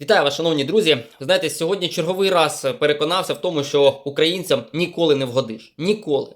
Вітаю вас, шановні друзі. Ви знаєте, сьогодні черговий раз переконався в тому, що українцям ніколи не вгодиш. Ніколи.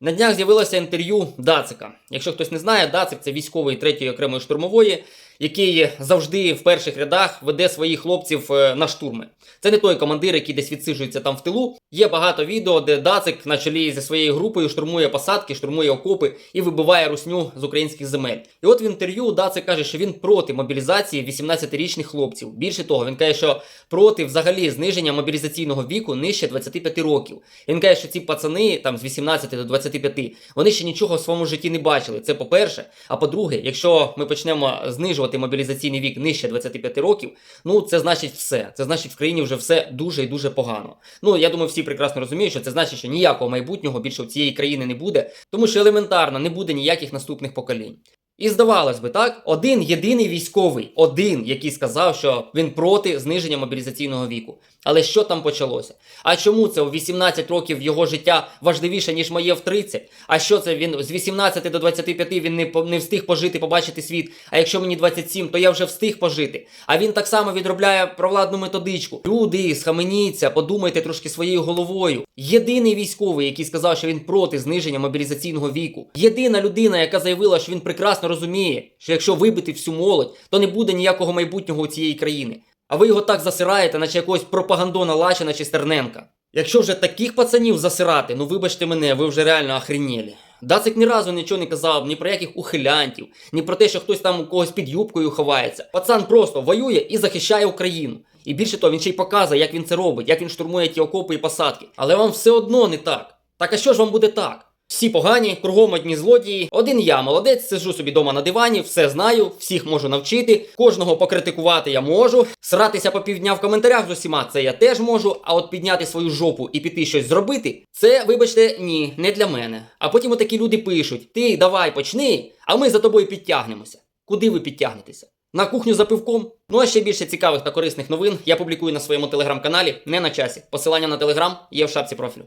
На днях з'явилося інтерв'ю Дацика. Якщо хтось не знає, Дацик це військовий третьої окремої штурмової, який завжди в перших рядах веде своїх хлопців е, на штурми. Це не той командир, який десь відсиджується там в тилу. Є багато відео, де Дацик на чолі зі своєю групою штурмує посадки, штурмує окопи і вибиває русню з українських земель. І от в інтерв'ю Дацик каже, що він проти мобілізації 18-річних хлопців. Більше того, він каже, що проти взагалі зниження мобілізаційного віку нижче 25 років. Він каже, що ці пацани там з 18 до 25, вони ще нічого в своєму житті не бачили. Це по-перше. А по-друге, якщо ми почнемо знижувати мобілізаційний вік нижче 25 років, ну це значить все. Це значить в країні вже все дуже і дуже погано. Ну я думаю, всі прекрасно розуміють, що це значить, що ніякого майбутнього більше в цієї країни не буде, тому що елементарно не буде ніяких наступних поколінь. І здавалось би, так, один єдиний військовий, один, який сказав, що він проти зниження мобілізаційного віку. Але що там почалося? А чому це у 18 років його життя важливіше, ніж моє в 30? А що це він з 18 до 25 він не, не встиг пожити, побачити світ. А якщо мені 27, то я вже встиг пожити. А він так само відробляє провладну методичку. Люди, схаменіться, подумайте трошки своєю головою. Єдиний військовий, який сказав, що він проти зниження мобілізаційного віку. Єдина людина, яка заявила, що він прекрасно розуміє, що якщо вибити всю молодь, то не буде ніякого майбутнього у цієї країни. А ви його так засираєте, наче якогось пропагандона Лачина чи Стерненка. Якщо вже таких пацанів засирати, ну вибачте мене, ви вже реально охренєлі. Дацик ні разу нічого не казав, ні про яких ухилянтів, ні про те, що хтось там у когось під юбкою ховається. Пацан просто воює і захищає Україну. І більше того, він ще й показує, як він це робить, як він штурмує ті окопи і посадки. Але вам все одно не так. Так а що ж вам буде так? Всі погані, кругом одні злодії. Один я молодець, сиджу собі дома на дивані, все знаю, всіх можу навчити, кожного покритикувати я можу. Сратися по півдня в коментарях з усіма це я теж можу. А от підняти свою жопу і піти щось зробити, це, вибачте, ні, не для мене. А потім отакі люди пишуть: ти давай почни, а ми за тобою підтягнемося. Куди ви підтягнетеся? На кухню за пивком. Ну а ще більше цікавих та корисних новин я публікую на своєму телеграм-каналі не на часі. Посилання на телеграм є в шапці профілю.